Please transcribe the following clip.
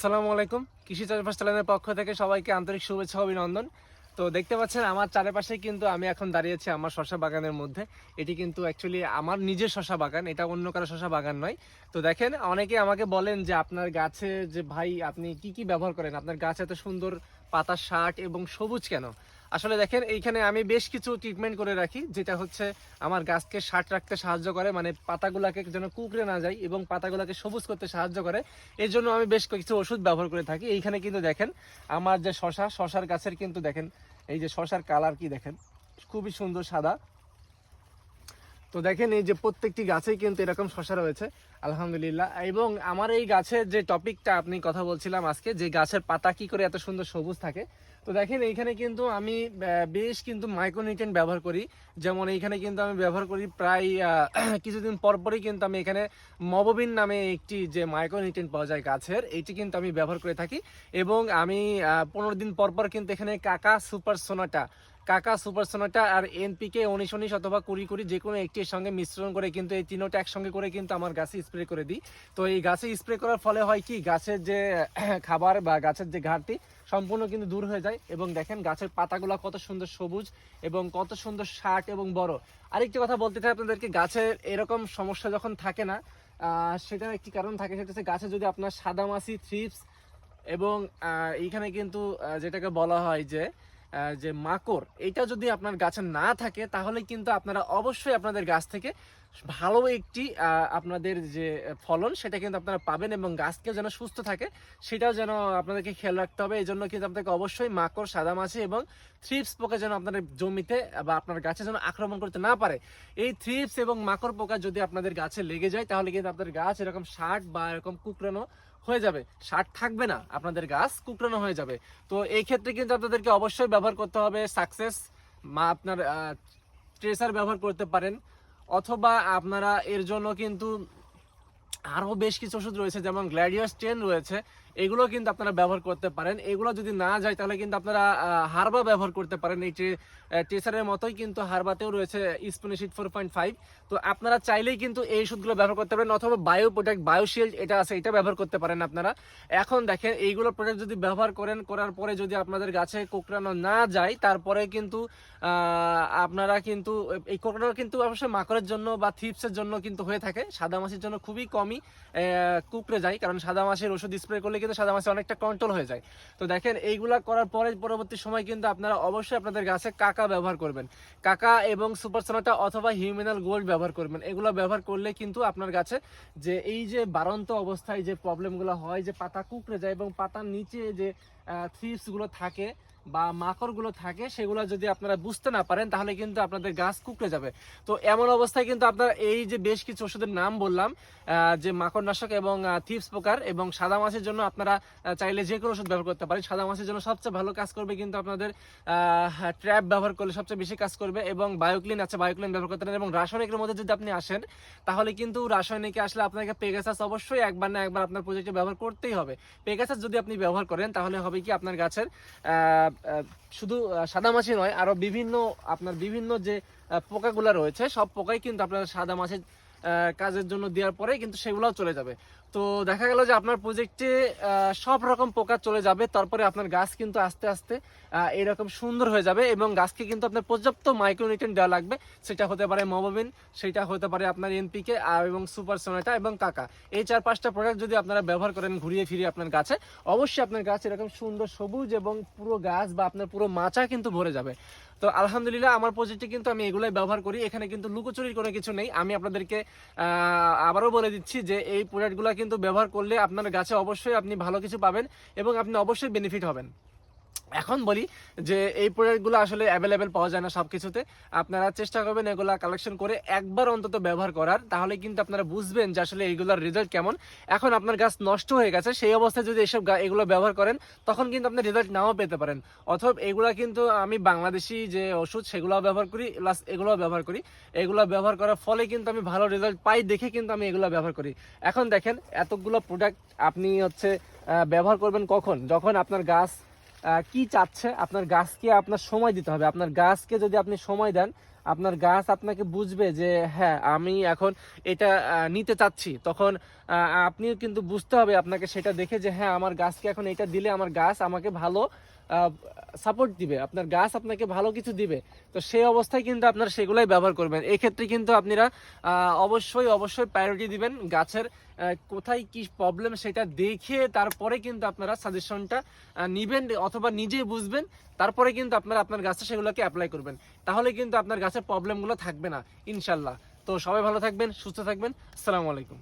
আসসালামু আলাইকুম। কৃষি চাষবাস চ্যানেলের পক্ষ থেকে সবাইকে আন্তরিক শুভেচ্ছা অভিনন্দন। তো দেখতে পাচ্ছেন, আমার চারিপাশে কিন্তু আমি এখন দাঁড়িয়েছি আমার শশা বাগানের মধ্যে। এটি কিন্তু অ্যাকচুয়ালি আমার নিজের শশা বাগান, এটা অন্য কারও শশা বাগান নয়। তো দেখেন, অনেকে আমাকে বলেন যে আপনার গাছে যে, ভাই, আপনি কি কি ব্যবহার করেন? আপনার গাছ এত সুন্দর পাতা শার্ট এবং সবুজ কেন? আসলে দেখেন, এইখানে আমি বেশ কিছু ট্রিটমেন্ট করে রাখি, যেটা হচ্ছে আমার গাছকে শার্ট রাখতে সাহায্য করে মানে পাতাগুলাকে যেন কুকড়ে না যায় এবং পাতাগুলাকে সবুজ করতে সাহায্য করে। এর জন্য আমি বেশ কিছু ওষুধ ব্যবহার করে থাকি। এইখানে কিন্তু দেখেন, আমার যে শশা, শশার গাছের কিন্তু দেখেন, এই যে শশার কালার কি দেখেন, খুবই সুন্দর সাদা। তো দেখেন, এই যে প্রত্যেকটি গাছেই কিন্তু এরকম শশা রয়েছে, আলহামদুলিল্লাহ। এবং আমার এই গাছের যে টপিকটা আপনি কথা বলছিলাম আজকে, যে গাছের পাতা কি করে এত সুন্দর সবুজ থাকে তো দেখেন, এইখানে কিন্তু আমি বেশ কিন্তু মাইক্রোনিউট্রেন ব্যবহার করি। যেমন এইখানে কিন্তু আমি ব্যবহার করি প্রায় কিছুদিন পরপরই কিন্তু আমি এখানে মববিন নামে একটি যে মাইক্রোনিউট্রেন পাওয়া যায় গাছের, এইটি কিন্তু আমি ব্যবহার করে থাকি। এবং আমি পনেরো দিন পরপর পর কিন্তু এখানে কাকা সুপার সোনাটা কাকা সুপার সোনাটা আর এনপিকে উনিশ উনিশ অথবা কুড়ি কুড়ি যে কোনো একটির সঙ্গে মিশ্রণ করে কিন্তু এই তিনোটা একসঙ্গে করে কিন্তু আমার গাছে স্প্রে করে দিই। তো এই গাছে স্প্রে করার ফলে হয় কি গাছের যে খাবার বা গাছের যে ঘাটতি সম্পূর্ণ কিন্তু দূর হয়ে যায় এবং দেখেন গাছের পাতাগুলো কত সুন্দর সবুজ এবং কত সুন্দর শার্ট এবং বড়। আরেকটি কথা বলতে চাই আপনাদেরকে গাছের এরকম সমস্যা যখন থাকে না সেটার একটি কারণ থাকে সেটা হচ্ছে গাছে যদি আপনার সাদামাছি থ্রিপস এবং আহ, এইখানে কিন্তু যেটাকে বলা হয় যে যে মাকড় এটা যদি আপনার গাছে না থাকে তাহলে কিন্তু আপনারা অবশ্যই আপনাদের গাছ থেকে ভালো একটি আপনাদের যে ফলন, সেটা কিন্তু আপনারা পাবেন এবং গাছকে যেন সুস্থ থাকে, সেটাও যেন আপনাদেরকে খেয়াল রাখতে হবে। এই জন্য কিন্তু আপনাকে অবশ্যই মাকড় সাদামাছি এবং থ্রিপস পোকা যেন আপনাদের জমিতে বা আপনার গাছে যেন আক্রমণ করতে না পারে। এই থ্রিপস এবং মাকড় পোকা যদি আপনাদের গাছে লেগে যায়, তাহলে কিন্তু আপনাদের গাছ এরকম শার্ট বা এরকম কুকরানো হয়ে যাবে। সার থাকবে না, আপনাদের গাছ কুকরানো হয়ে যাবে। তো এই ক্ষেত্রে কিন্তু আপনাদেরকে অবশ্যই ব্যবহার করতে হবে সাকসেস, মা আপনার ট্রেসার ব্যবহার করতে পারেন। অথবা আপনারা এর জন্য কিন্তু আরও বেশ কিছু ওষুধ রয়েছে, যেমন গ্ল্যাডিয়াস টেন রয়েছে। এগুলো কিন্তু আপনারা ব্যবহার করতে পারেন। এগুলো যদি না যায়, তাহলে কিন্তু আপনারা হারবা ব্যবহার করতে পারেন। এই টেসারের মতোই কিন্তু হারবাতেও রয়েছে স্পোনিশিট ফোর পয়েন্ট ফাইভ। তো আপনারা চাইলেই কিন্তু এই ওষুধগুলো ব্যবহার করতে পারেন, অথবা বায়ো প্রোটেক্ট বায়োশিল্ড এটা আছে, এটা ব্যবহার করতে পারেন আপনারা। এখন দেখেন, এইগুলো প্রোডাক্ট যদি ব্যবহার করেন, করার পরে যদি আপনাদের গাছে কোকড়ানো না যায়, তারপরে কিন্তু আপনারা কিন্তু, এই কোকড়ানো কিন্তু অবশ্যই মাকড়ের জন্য বা থিপসের জন্য কিন্তু হয়ে থাকে। সাদা মাছির জন্য খুবই কমই কুকড়ে যায়, কারণ সাদা মাছের ওষুধ স্প্রে করলে কিন্তু সাদা মাছি অনেকটা কন্ট্রোল হয়ে যায়। তো দেখেন, এইগুলা করার পরে পরবর্তী সময় কিন্তু আপনারা অবশ্যই আপনাদের গাছে কাকা ব্যবহার করবেন। কাকা এবং সুপার সোনাটা অথবা হিউমিনাল গোল্ড ব্যবহার করবেন। এগুলো ব্যবহার করলে কিন্তু আপনার গাছে যে এই যে বারন্ত অবস্থায় যে প্রবলেমগুলো হয়, যে পাতা কুকড়ে যায় এবং পাতার নিচে যে থ্রিপসগুলো থাকে বা মাকড়গুলো থাকে, সেগুলো যদি আপনারা বুঝতে না পারেন, তাহলে কিন্তু আপনাদের গাছ কুকড়ে যাবে। তো এমন অবস্থায় কিন্তু আপনার এই যে বেশ কিছু ওষুধের নাম বললাম যে মাকড়নাশক এবং থিপস পোকার এবং সাদা মাছের জন্য আপনারা চাইলে যে কোনো ওষুধ ব্যবহার করতে পারেন। সাদা মাছের জন্য সবচেয়ে ভালো কাজ করবে কিন্তু আপনাদের ট্র্যাপ ব্যবহার করলে সবচেয়ে বেশি কাজ করবে এবং বায়োক্লিন আছে, বায়োক্লিন ব্যবহার করতে পারেন এবং রাসায়নিকের মধ্যে যদি আপনি আসেন, তাহলে কিন্তু রাসায়নিকে আসলে আপনাকে পেগাসাস অবশ্যই একবার না একবার আপনার প্রজেক্টে ব্যবহার করতেই হবে। পেগাসাস যদি আপনি ব্যবহার করেন, তাহলে হবে কি আপনার গাছের শুধু সাদা মাছি নয়, আরও বিভিন্ন, আপনার বিভিন্ন যে পোকাগুলো রয়েছে, সব পোকাই কিন্তু আপনার সাদা মাছের কাজের জন্য দেওয়ার পরে কিন্তু সেগুলোও চলে যাবে। তো দেখা গেল যে আপনার প্রজেক্টে সব রকম পোকা চলে যাবে, তারপরে আপনার গাছ কিন্তু আস্তে আস্তে এরকম সুন্দর হয়ে যাবে এবং গাছকে কিন্তু আপনার পর্যাপ্ত মাইক্রোনিউট্রেন দেওয়া লাগবে। সেটা হতে পারে মবোবিন, সেটা হতে পারে আপনার এনপিকে এবং সুপার সোনাটা এবং কাকা। এই চার পাঁচটা প্রোডাক্ট যদি আপনারা ব্যবহার করেন ঘুরিয়ে ফিরিয়ে আপনার গাছে, অবশ্যই আপনার গাছ এরকম সুন্দর সবুজ এবং পুরো গাছ বা আপনার পুরো মাচা কিন্তু ভরে যাবে। তো আলহামদুলিল্লাহ আমার প্রজেক্টে কিন্তু আমি এগুলোই ব্যবহার করি, এখানে কিন্তু লুকোচুরির কোনো কিছু নেই। আমি আপনাদেরকে আবারও বলে দিচ্ছি যে এই প্রোডাক্টগুলো কিন্তু ব্যবহার করলে আপনার গাছে অবশ্যই আপনি ভালো কিছু পাবেন এবং আপনি অবশ্যই বেনিফিট হবেন। এখন বলি যে এই প্রোডাক্টগুলো আসলে অ্যাভেলেবেল পাওয়া যায় না সব কিছুতে আপনারা চেষ্টা করবেন এগুলা কালেকশন করে একবার অন্তত ব্যবহার করার, তাহলে কিন্তু আপনারা বুঝবেন যে আসলে এইগুলোর রেজাল্ট কেমন। এখন আপনার গাছ নষ্ট হয়ে গেছে, সেই অবস্থায় যদি এসব এগুলো ব্যবহার করেন, তখন কিন্তু আপনি রেজাল্ট নাও পেতে পারেন। অথবা এগুলা কিন্তু আমি বাংলাদেশি যে ওষুধ সেগুলো ব্যবহার করি প্লাস এগুলো ব্যবহার করি। এগুলো ব্যবহার করার ফলে কিন্তু আমি ভালো রেজাল্ট পাই দেখে কিন্তু আমি এগুলো ব্যবহার করি। এখন দেখেন, এতগুলো প্রোডাক্ট আপনি হচ্ছে ব্যবহার করবেন কখন? যখন আপনার গাছ কি চাচ্ছে? আপনার গাছকে আপনার সময় দিতে হবে। আপনার গাছকে যদি আপনি সময় দেন আপনার গাছ আপনাকে বুঝবে যে হ্যাঁ আমি এখন এটা নিতে চাচ্ছি। তখন আপনিও কিন্তু বুঝতে হবে আপনাকে সেটা দেখে যে হ্যাঁ আমার গাছকে এখন এটা দিলে আমার গাছ আমাকে ভালো সাপোর্ট দিবে। আপনার গাছ আপনাকে ভালো কিছু দিবে। তো সেই অবস্থায় কিন্তু আপনারা সেগুলাই ব্যবহার করবেন। এই ক্ষেত্রে কিন্তু আপনারা অবশ্যই অবশ্যই প্রায়োরিটি দিবেন গাছের কোথায় কি প্রবলেম সেটা দেখে তারপরে কিন্তু আপনারা সাজেশনটা নিবেন অথবা নিজেই বুঝবেন। তারপরে কিন্তু আপনারা আপনার গাছে সেগুলোকে অ্যাপ্লাই করবেন। তাহলে কিন্তু আপনার গাছের প্রবলেমগুলো থাকবে না ইনশাল্লাহ তো সবাই ভালো থাকবেন সুস্থ থাকবেন। আসসালামু আলাইকুম।